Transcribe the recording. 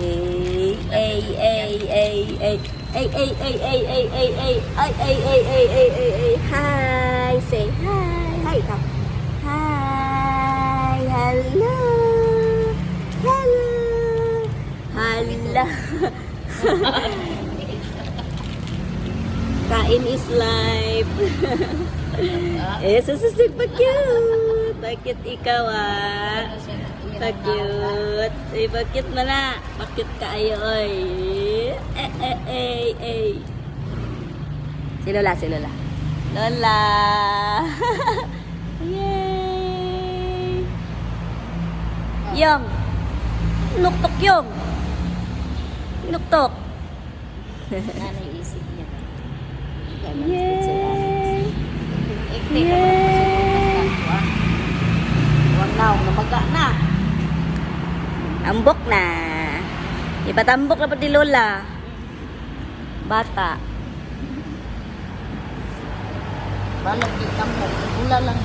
Ay, ay, ay, ay, ay. Ay, ay, ay, ay, ay, ay, ay. Ay, ay, ay, ay, ay, ay, ay. Hi. Say hi. Hi ka. Hi. Hello. Hello. Hala. Kain is life. eh, sususig pa cute. Bakit ikaw ah? Bakit? Eh, bakit mo na? Bakit kayo oy? Eh, eh, eh, eh. Si Lola, si Lola. Lola! Yay! Yung! Nuktok yung! Nuktok! Nanay isip niya. Yay! Ka ba kasi Huwag na, namaga na. Ambok na. Ipatambok na pa di Lola. Bata. Di ka mo. Ula lang